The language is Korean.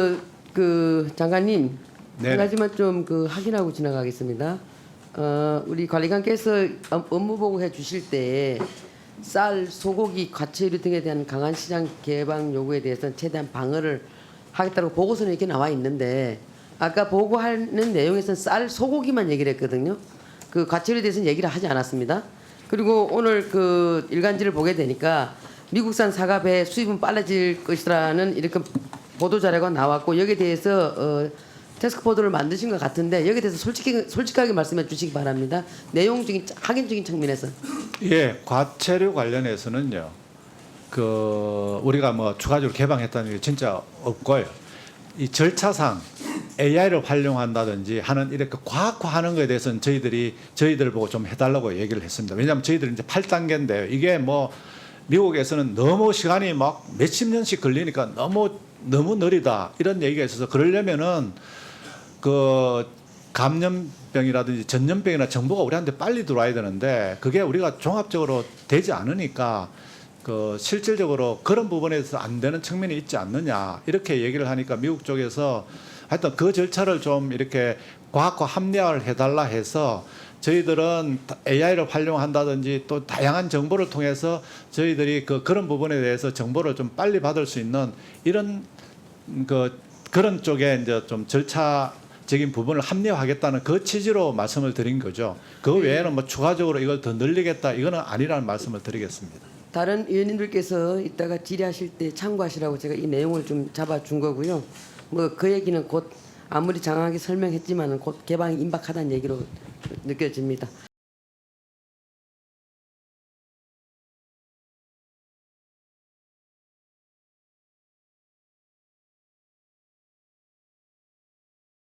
그, 그 장관님 네. 한 가지만 좀 그 확인하고 지나가겠습니다. 어, 우리 관리관께서 업- 업무 보고해 주실 때 쌀, 소고기, 과채류 등에 대한 강한 시장 개방 요구에 대해서는 최대한 방어를 하겠다고 보고서는 이렇게 나와 있는데 아까 보고하는 내용에서는 쌀, 소고기만 얘기를 했거든요. 그 과채류에 대해서는 얘기를 하지 않았습니다. 그리고 오늘 그 일간지를 보게 되니까 미국산 사과 배 수입은 빨라질 것이라는 이렇게 보도 자료가 나왔고 여기에 대해서 어, 테스크포드를 만드신 것 같은데 여기에 대해서 솔직히 솔직하게 말씀해 주시기 바랍니다. 내용적인 확인적인 측면에서 예, 과체류 관련해서는요. 그 우리가 뭐 추가적으로 개방했다는 게 진짜 없고요. 이 절차상 AI를 활용한다든지 하는 이렇게 과학화하는 것에 대해서는 저희들이 저희들 보고 좀 해달라고 얘기를 했습니다. 왜냐하면 저희들은 이제 8단계인데요. 이게 뭐 미국에서는 너무 시간이 막 몇십 년씩 걸리니까 너무 너무 느리다. 이런 얘기가 있어서 그러려면은 그 감염병이라든지 전염병이나 정보가 우리한테 빨리 들어와야 되는데 그게 우리가 종합적으로 되지 않으니까 그 실질적으로 그런 부분에서 안 되는 측면이 있지 않느냐. 이렇게 얘기를 하니까 미국 쪽에서 하여튼 그 절차를 좀 이렇게 과학과 합리화를 해달라 해서 저희들은 AI를 활용한다든지 또 다양한 정보를 통해서 저희들이 그 그런 부분에 대해서 정보를 좀 빨리 받을 수 있는 이런 그 그런 쪽에 이제 좀 절차 적인 부분을 합리화하겠다는 그 취지로 말씀을 드린 거죠. 그 외에는 뭐 추가적으로 이걸 더 늘리겠다 이거는 아니라는 말씀을 드리겠습니다. 다른 의원님들께서 이따가 질의하실 때 참고하시라고 제가 이 내용을 좀 잡아준 거고요. 뭐 그 얘기는 곧 아무리 장황하게 설명했지만은 곧 개방이 임박하다는 얘기로 느껴집니다.